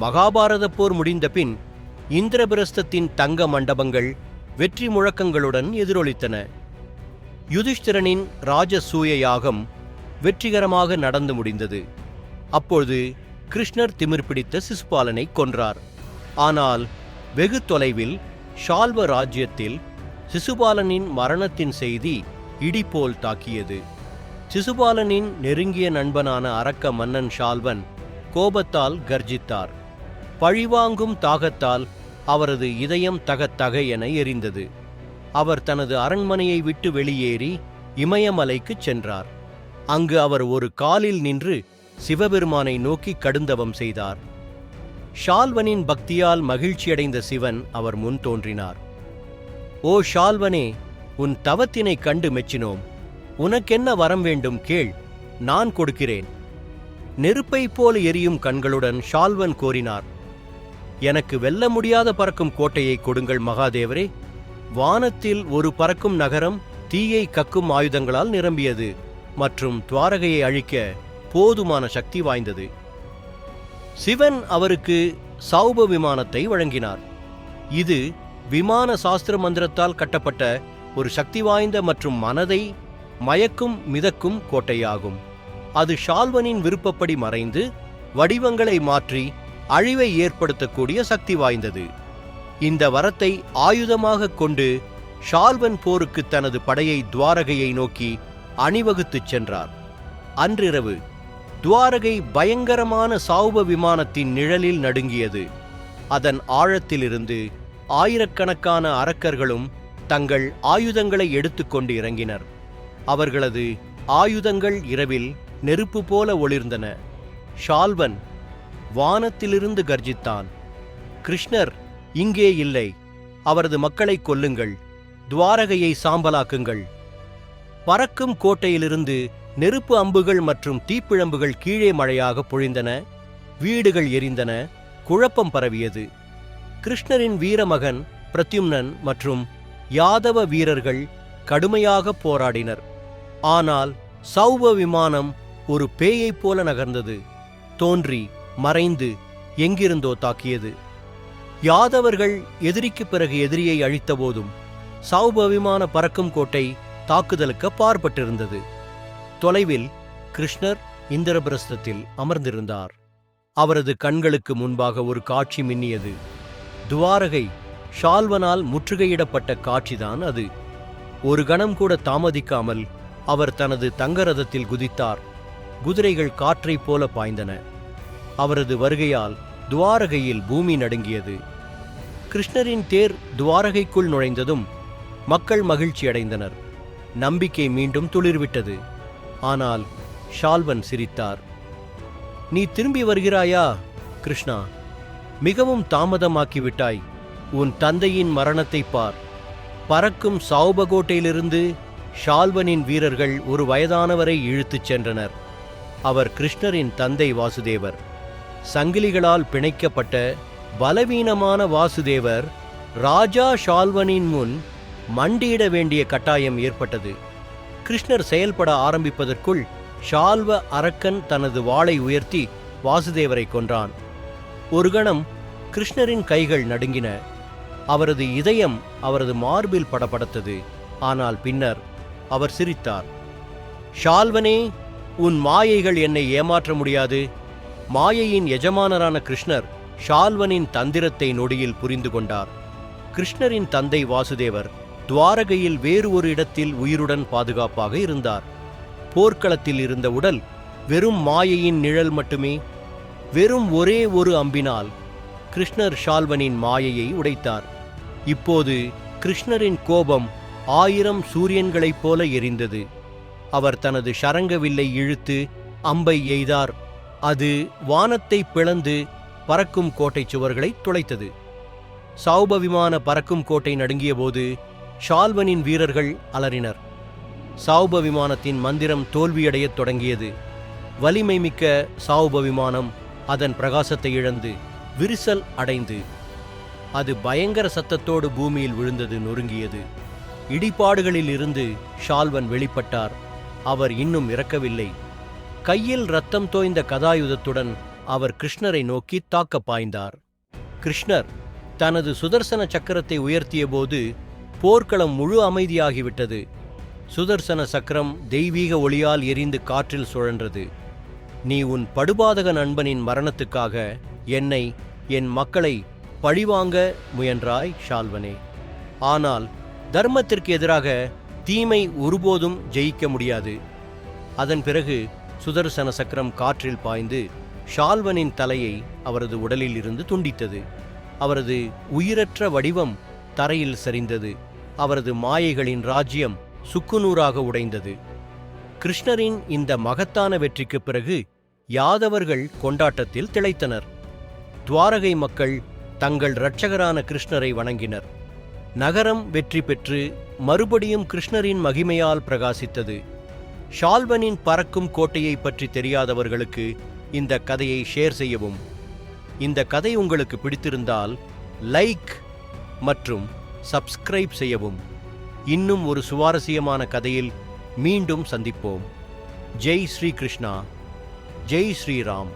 மகாபாரத போர் முடிந்த பின் இந்திரபிரஸ்தத்தின் தங்க மண்டபங்கள் வெற்றி முழக்கங்களுடன் எதிரொலித்தன. யுதிஷ்டிரனின் ராஜசூய யாகம் வெற்றிகரமாக நடந்து முடிந்தது. அப்பொழுது கிருஷ்ணர் திமிர் பிடித்த சிசுபாலனை கொன்றார். ஆனால் வெகு தொலைவில் ஷால்வ ராஜ்யத்தில் சிசுபாலனின் மரணத்தின் செய்தி இடிபோல் தாக்கியது. சிசுபாலனின் நெருங்கிய நண்பனான அரக்க மன்னன் ஷால்வன் கோபத்தால் கர்ஜித்தார். பழிவாங்கும் தாகத்தால் அவரது இதயம் தகத்தக என எரிந்தது. அவர் தனது அரண்மனையை விட்டு வெளியேறி இமயமலைக்குச் சென்றார். அங்கு அவர் ஒரு காலில் நின்று சிவபெருமானை நோக்கி கடுந்தவம் செய்தார். ஷால்வனின் பக்தியால் மகிழ்ச்சியடைந்த சிவன் அவர் முன் தோன்றினார். ஓ ஷால்வனே உன் தவத்தினைக் கண்டு மெச்சினோம். உனக்கென்ன வரம் வேண்டும் கேள் நான் கொடுக்கிறேன். நெருப்பைப் போல எரியும் கண்களுடன் ஷால்வன் கோரினார். எனக்கு வெல்ல முடியாத பறக்கும் கோட்டையை கொடுங்கள் மகாதேவரே. வானத்தில் ஒரு பறக்கும் நகரம் தீயை கக்கும் ஆயுதங்களால் நிரம்பியது மற்றும் துவாரகையை அழிக்க போதுமான சக்தி வாய்ந்தது. சிவன் அவருக்கு சௌப விமானத்தை வழங்கினார். இது விமான சாஸ்திர மந்திரத்தால் கட்டப்பட்ட ஒரு சக்தி வாய்ந்த மற்றும் மனதை மயக்கும் மிதக்கும் கோட்டையாகும். அது ஷால்வனின் விருப்பப்படி மறைந்து வடிவங்களை மாற்றி அழிவை ஏற்படுத்தக்கூடிய சக்தி வாய்ந்தது. இந்த வரத்தை ஆயுதமாகக் கொண்டு ஷால்வன் போருக்கு தனது படையை துவாரகையை நோக்கி அணிவகுத்துச் சென்றார். அன்றிரவு துவாரகை பயங்கரமான சாவுப விமானத்தின் நிழலில் நடுங்கியது. அதன் ஆழத்திலிருந்து ஆயிரக்கணக்கான அரக்கர்களும் தங்கள் ஆயுதங்களை எடுத்துக்கொண்டு இறங்கினர். அவர்களது ஆயுதங்கள் இரவில் நெருப்பு போல ஒளிர்ந்தன. ஷால்வன் வானத்திலிருந்து கர்ஜித்தான். கிருஷ்ணர் இங்கே இல்லை. அவரது மக்களை கொல்லுங்கள். துவாரகையை சாம்பலாக்குங்கள். பறக்கும் கோட்டையிலிருந்து நெருப்பு அம்புகள் மற்றும் தீப்பிழம்புகள் கீழே மழையாக பொழிந்தன. வீடுகள் எரிந்தன. குழப்பம் பரவியது. கிருஷ்ணரின் வீரமகன் பிரத்யும்னன் மற்றும் யாதவ வீரர்கள் கடுமையாக போராடினர். ஆனால் சௌவ விமானம் ஒரு பேயைப் போல நகர்ந்தது. தோன்றி மறைந்து எங்கிருந்தோ தாக்கியது. யாதவர்கள் எதிரிக்கு பிறகு எதிரியை அழித்தபோதும் சௌபவிமான பறக்கும் கோட்டை தாக்குதலுக்கு பாற்பட்டிருந்தது. தொலைவில் கிருஷ்ணர் இந்திரபிரஸ்தத்தில் அமர்ந்திருந்தார். அவரது கண்களுக்கு முன்பாக ஒரு காட்சி மின்னியது. துவாரகை ஷால்வனால் முற்றுகையிடப்பட்ட காட்சிதான் அது. ஒரு கணம் கூட தாமதிக்காமல் அவர் தனது தங்கரதத்தில் குதித்தார். குதிரைகள் காற்றைப் போல பாய்ந்தன. அவரது வருகையால் துவாரகையில் பூமி நடுங்கியது. கிருஷ்ணரின் தேர் துவாரகைக்குள் நுழைந்ததும் மக்கள் மகிழ்ச்சியடைந்தனர் நம்பிக்கை மீண்டும் துளிர்விட்டது. ஆனால் ஷால்வன் சிரித்தார். நீ திரும்பி வருகிறாயா கிருஷ்ணா? மிகவும் தாமதமாக்கிவிட்டாய். உன் தந்தையின் மரணத்தைப் பார். பறக்கும் சாவுபகோட்டையிலிருந்து ஷால்வனின் வீரர்கள் ஒரு வயதானவரை இழுத்துச் சென்றனர். அவர் கிருஷ்ணரின் தந்தை வாசுதேவர். சங்கிலிகளால் பிணைக்கப்பட்ட பலவீனமான வாசுதேவர் ராஜா ஷால்வனின் முன் மண்டியிட வேண்டிய கட்டாயம் ஏற்பட்டது. கிருஷ்ணர் செயல்பட ஆரம்பிப்பதற்குள் ஷால்வ அரக்கன் தனது வாளை உயர்த்தி வாசுதேவரை கொன்றான். ஒரு கணம் கிருஷ்ணரின் கைகள் நடுங்கின. அவரது இதயம் அவரது மார்பில் படபடத்தது. ஆனால் பின்னர் அவர் சிரித்தார். ஷால்வனே உன் மாயைகள் என்னை ஏமாற்ற முடியாது. மாயையின் எஜமானரான கிருஷ்ணர் ஷால்வனின் தந்திரத்தை நொடியில் புரிந்து கொண்டார். கிருஷ்ணரின் தந்தை வாசுதேவர் துவாரகையில் வேறு ஒரு இடத்தில் உயிருடன் பாதுகாப்பாக இருந்தார். போர்க்களத்தில் இருந்த உடல் வெறும் மாயையின் நிழல் மட்டுமே வெறும் ஒரே ஒரு அம்பினால் கிருஷ்ணர் ஷால்வனின் மாயையை உடைத்தார். இப்போது கிருஷ்ணரின் கோபம் ஆயிரம் சூரியன்களைப் போல எரிந்தது. அவர் தனது ஷரங்கவில்லை இழுத்து அம்பை எய்தார். அது வானத்தை பிளந்து பறக்கும் கோட்டை சுவர்களை துளைத்தது. சௌப விமான பறக்கும் கோட்டை நடுங்கியபோது ஷால்வனின் வீரர்கள் அலறினர். சௌப விமானத்தின் மந்திரம் தோல்வியடையத் தொடங்கியது. வலிமை மிக்க சௌப விமானம் அதன் பிரகாசத்தை இழந்து விரிசல் அடைந்து. அது பயங்கர சத்தத்தோடு பூமியில் விழுந்தது நொறுங்கியது. இடிபாடுகளில் இருந்து ஷால்வன் வெளிப்பட்டார். அவர் இன்னும் இறக்கவில்லை. கையில் ரத்தம் தோய்ந்த கதாயுதத்துடன் அவர் கிருஷ்ணரை நோக்கி தாக்க பாய்ந்தார். கிருஷ்ணர் தனது சுதர்சன சக்கரத்தை உயர்த்திய போது போர்க்களம் முழு அமைதியாகிவிட்டது. சுதர்சன சக்கரம் தெய்வீக ஒளியால் எரிந்து காற்றில் சுழன்றது. நீ உன் படுபாதக நண்பனின் மரணத்துக்காக என்னை என் மக்களை பழிவாங்க முயன்றாய் ஷால்வனே. ஆனால் தர்மத்திற்கு எதிராக தீமை ஒருபோதும் ஜெயிக்க முடியாது. அதன் பிறகு சுதர்சன சக்கரம் காற்றில் பாய்ந்து ஷால்வனின் தலையை அவரது உடலில் இருந்து துண்டித்தது. அவரது உயிரற்ற வடிவம் தரையில் சரிந்தது. அவரது மாயைகளின் ராஜ்யம் சுக்குநூறாக உடைந்தது. கிருஷ்ணரின் இந்த மகத்தான வெற்றிக்குப் பிறகு யாதவர்கள் கொண்டாட்டத்தில் திளைத்தனர். துவாரகை மக்கள் தங்கள் இரட்சகரான கிருஷ்ணரை வணங்கினர். நகரம் வெற்றி பெற்று மறுபடியும் கிருஷ்ணரின் மகிமையால் பிரகாசித்தது. ஷால்வனின் பறக்கும் கோட்டையை பற்றி தெரியாதவர்களுக்கு இந்த கதையை ஷேர் செய்யவும். இந்த கதை உங்களுக்கு பிடித்திருந்தால் லைக் மற்றும் சப்ஸ்கிரைப் செய்யவும். இன்னும் ஒரு சுவாரஸ்யமான கதையில் மீண்டும் சந்திப்போம். ஜெய் ஸ்ரீ கிருஷ்ணா. ஜெய் ஸ்ரீராம்.